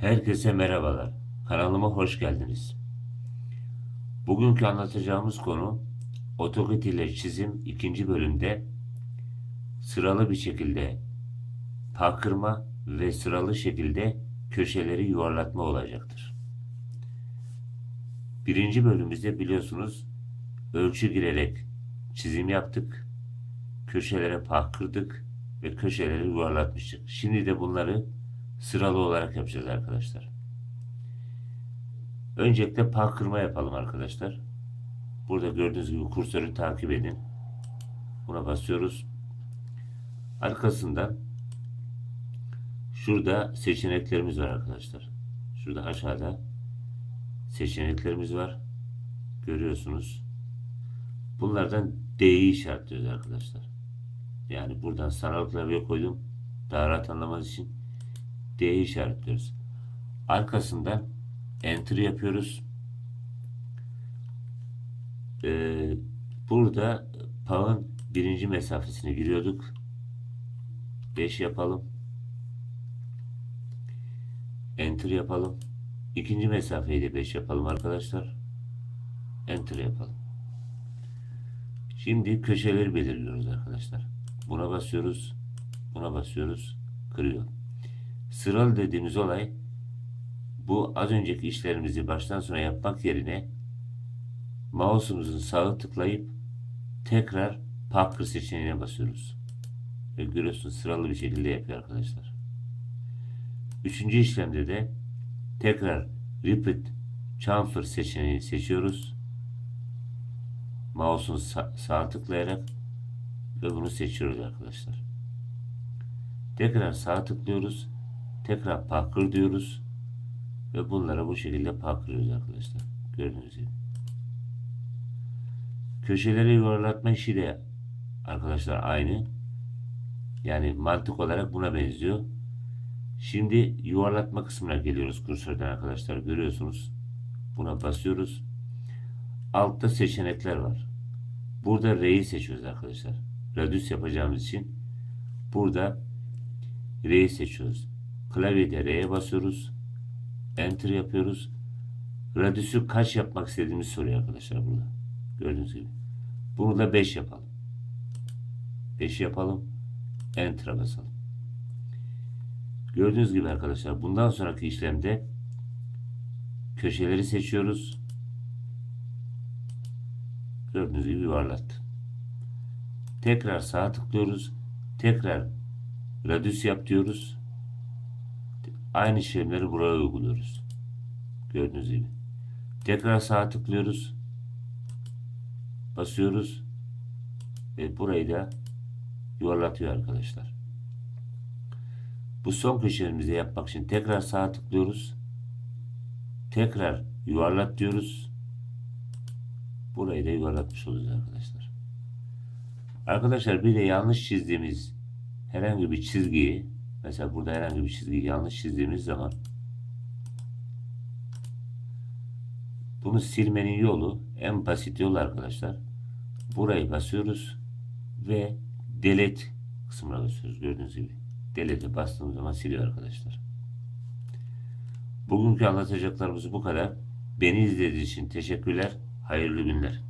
Herkese merhabalar. Kanalıma hoş geldiniz. Bugünkü anlatacağımız konu AutoCAD ile çizim ikinci bölümde sıralı bir şekilde pakırma ve sıralı şekilde köşeleri yuvarlatma olacaktır. Birinci bölümümüzde biliyorsunuz ölçü girerek çizim yaptık. Köşelere pakırdık ve köşeleri yuvarlatmıştık. Şimdi de bunları sıralı olarak yapacağız arkadaşlar. Öncelikle park kırma yapalım arkadaşlar. Burada gördüğünüz gibi kursörü takip edin. Buna basıyoruz. Arkasından şurada seçeneklerimiz var arkadaşlar. Şurada aşağıda seçeneklerimiz var. Görüyorsunuz. Bunlardan D'yi işaretliyoruz arkadaşlar. Yani buradan sanal klavye koydum. Daha rahat anlamanız için D'yi işaretliyoruz. Arkasından Enter yapıyoruz. Ee, burada pağın birinci mesafesine giriyorduk. 5 yapalım. Enter yapalım. İkinci mesafeyi de 5 yapalım arkadaşlar. Enter yapalım. Şimdi köşeleri belirliyoruz arkadaşlar. Buna basıyoruz. Buna basıyoruz. Kırıyor. Sıralı dediğimiz olay bu az önceki işlerimizi baştan sona yapmak yerine mouse'umuzun sağı tıklayıp tekrar Packer seçeneğine basıyoruz. Ve görüyorsunuz sıralı bir şekilde yapıyor arkadaşlar. Üçüncü işlemde de tekrar Repeat Chamfer seçeneğini seçiyoruz. Mouse'un sağ, sağa tıklayarak ve bunu seçiyoruz arkadaşlar. Tekrar sağa tıklıyoruz. Tekrar Packer diyoruz. Ve bunlara bu şekilde paklıyoruz arkadaşlar. Gördüğünüz gibi. Köşeleri yuvarlatma işi de arkadaşlar aynı. Yani mantık olarak buna benziyor. Şimdi yuvarlatma kısmına geliyoruz kursörden arkadaşlar. Görüyorsunuz. Buna basıyoruz. Altta seçenekler var. Burada R'yi seçiyoruz arkadaşlar. Radius yapacağımız için burada R'yi seçiyoruz. Klavyede R'ye basıyoruz. Enter yapıyoruz. Radius'u kaç yapmak istediğimizi soruyor arkadaşlar burada. Gördüğünüz gibi. Bunu da 5 yapalım. 5 yapalım. Enter'a basalım. Gördüğünüz gibi arkadaşlar bundan sonraki işlemde köşeleri seçiyoruz. Gördüğünüz gibi yuvarlattı. Tekrar sağa tıklıyoruz. Tekrar radius yap diyoruz. Aynı işlemleri buraya uyguluyoruz. Gördüğünüz gibi. Tekrar sağa tıklıyoruz. Basıyoruz. Ve burayı da yuvarlatıyor arkadaşlar. Bu son köşelerimizi yapmak için tekrar sağa tıklıyoruz. Tekrar yuvarlat diyoruz. Burayı da yuvarlatmış oluyoruz arkadaşlar. Arkadaşlar bir de yanlış çizdiğimiz herhangi bir çizgiyi Mesela burada herhangi bir çizgiyi yanlış çizdiğimiz zaman bunu silmenin yolu en basit yol arkadaşlar. Burayı basıyoruz ve delete kısmına basıyoruz gördüğünüz gibi. Delete'e bastığımız zaman siliyor arkadaşlar. Bugünkü anlatacaklarımız bu kadar. Beni izlediğiniz için teşekkürler. Hayırlı günler.